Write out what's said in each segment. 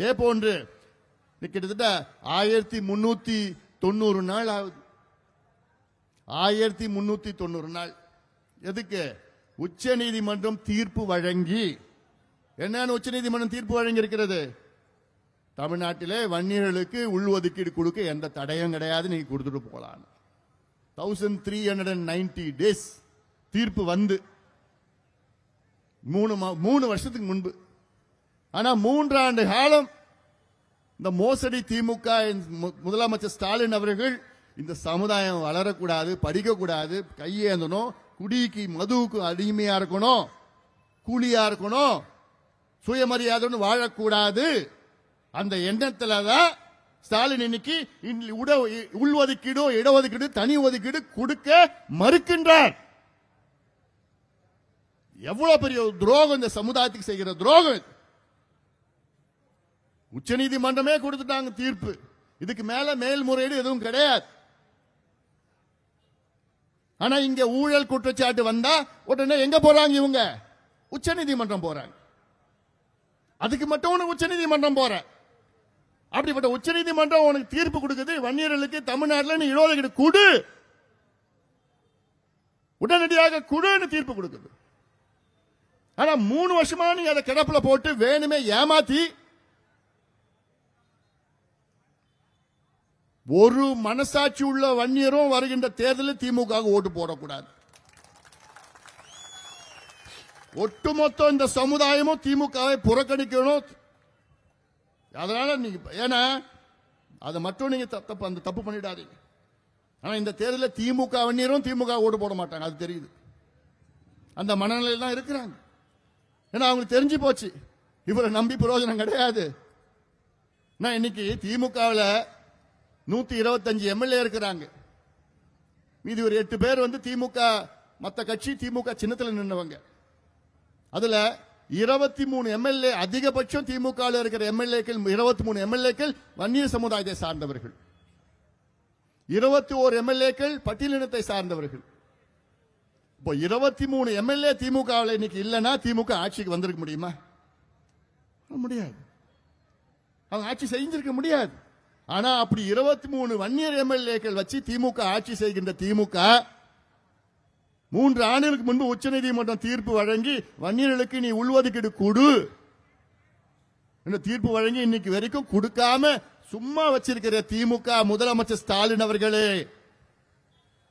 இதே போன்று கிட்டத்தட்ட ஆயிரத்தி முன்னூத்தி தொண்ணூறு நாள் ஆகுது ஆயிரத்தி முன்னூத்தி தொண்ணூறு நாள். எதுக்கு? உச்ச நீதிமன்றம் தீர்ப்பு வழங்கி. என்னன்னு உச்ச நீதிமன்றம் தீர்ப்பு வழங்கி இருக்கிறது தமிழ்நாட்டிலே வன்னியர்களுக்கு உள்ஒதுக்கீடு கொடுக்க எந்த தடையும் கிடையாது. நீங்க கொடுத்துட்டு போகலாம் thousand three hundred and ninety days தீர்ப்பு வந்து. மூணு மா- மூணு வருஷத்துக்கு முன்பு. ஆனா மூன்றாண்டு காலம் இந்த மோசடி திமுக மு- முதலமைச்சர் ஸ்டாலின் அவர்கள் இந்த சமுதாயம் வளரக்கூடாது படிக்கக்கூடாது கையேந்தணும் குடிக்கு மதுவுக்கு அடிமையா இருக்கணும் கூலியா இருக்கணும் சுயமரியாதைன்னு வாழக்கூடாது அந்த எண்ணத்துல தான் ஸ்டாலின் இன்னைக்கு இந்த உட உள்ஒதுக்கீடு இடஒதுக்கீடு தனி ஒதுக்கீடு கொடுக்க மறுக்கின்றார் எவ்வளவு பெரிய ஒரு துரோகம் இந்த சமுதாயத்துக்கு செய்கிற துரோகம் இது. உச்சநீதிமன்றமே கொடுத்துட்டாங்க தீர்ப்பு. இதுக்கு மேல மேல்முறையீடு எதுவும் கிடையாது. ஆனா இங்க ஊழல் குற்றச்சாட்டு வந்தா உடனே எங்க போறாங்க இவங்க? உச்சநீதிமன்றம் போறாங்க. அதுக்கு மட்டும் உனக்கு உச்சநீதிமன்றம் போற. அப்படிப்பட்ட உச்சநீதிமன்றம் உனக்கு தீர்ப்பு கொடுக்குது. வன்னியர்களுக்கு தமிழ்நாட்டில் நீ இடஒதுக்கீடு கொடு. உடனடியாக குடுன்னு தீர்ப்பு கொடுக்குது. ஆனா மூணு வருஷமா நீங்க அதை கிடப்புல போட்டு வேணுமே ஏமாத்தி ஒரு மனசாட்சி உள்ள வன்னியரும் வருகின்ற தேர்தலில் திமுக ஓட்டு போடக்கூடாது. ஒட்டுமொத்த இந்த சமுதாயமும் திமுகவை புறக்கணிக்கணும். அதனால நீங்க ஏன்னா அதை மட்டும் நீங்க த- தப்பு அந்த தப்பு பண்ணிடாதீங்க. ஆனா இந்த தேர்தலில் திமுக வன்னியரும் திமுக ஓட்டு போட மாட்டாங்க அது தெரியுது. அந்த மனநிலையில் தான் இருக்கிறாங்க. ஏன்னா அவங்களுக்கு தெரிஞ்சு போச்சு. இவரை நம்பி பிரயோஜனம் கிடையாது. நான் இன்னைக்கு திமுகவில் நூத்தி இருபத்தஞ்சு எம்எல்ஏ இருக்கிறாங்க. மீதி ஒரு எட்டு பேர் வந்து திமுக மற்ற கட்சி திமுக சின்னத்தில் நின்றவங்க அதுல இருபத்தி மூணு எம்எல்ஏ அதிகபட்சம் திமுக இருக்கிற எம்எல்ஏக்கள் இருபத்தி மூணு எம்எல்ஏக்கள் வன்னியர் சமுதாயத்தை சார்ந்தவர்கள். இருபத்தி ஓர் எம்எல்ஏக்கள் பட்டியலினத்தை சார்ந்தவர்கள். இப்போ இருபத்தி மூணு எம்எல்ஏ திமுகவில் இன்னைக்கு இல்லைன்னா திமுக ஆட்சிக்கு வந்திருக்க முடியுமா? முடியாது. அவங்க ஆட்சி செஞ்சிருக்க முடியாது. ஆனா அப்படி இருபத்தி மூணு வன்னியர் எம்எல்ஏக்கள் வச்சு திமுக ஆட்சி செய்கின்ற திமுக மூன்று ஆண்டுகளுக்கு முன்பு உச்சநீதிமன்றம் தீர்ப்பு வழங்கி வன்னியர்களுக்கு நீ உள்ஒதுக்கீடு கொடு. என்று தீர்ப்பு வழங்கி இன்னைக்கு வரைக்கும் கொடுக்காம சும்மா வச்சிருக்கிற திமுக முதலமைச்சர் ஸ்டாலின் அவர்களே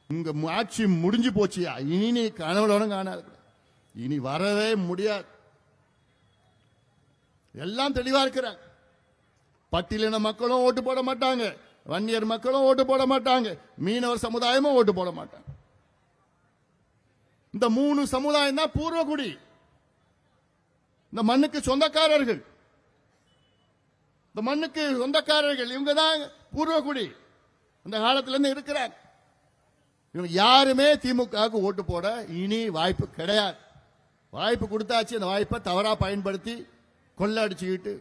உங்க ஆட்சி முடிஞ்சு போச்சு. இனி நீ கனவுலோட காணாது. இனி வரவே முடியாது. எல்லாம் தெளிவா இருக்கிறாங்க. பட்டியலின மக்களும் ஓட்டு போட மாட்டாங்க. வன்னியர் மக்களும் ஓட்டு போட மாட்டாங்க. மீனவர் சமுதாயமும் ஓட்டு போட மாட்டாங்க. இந்த மூணு சமுதாயம் தான் பூர்வகுடி. இந்த மண்ணுக்கு சொந்தக்காரர்கள். இந்த மண்ணுக்கு சொந்தக்காரர்கள். இவங்க தான் பூர்வகுடி. அந்த காலத்துல இருந்து இருக்கிறாங்க. இவங்க யாருமே திமுகவுக்கு ஓட்டு போட இனி வாய்ப்பு கிடையாது. வாய்ப்பு கொடுத்தாச்சு. அந்த வாய்ப்பை தவறா பயன்படுத்தி கொள்ளடிச்சுக்கிட்டு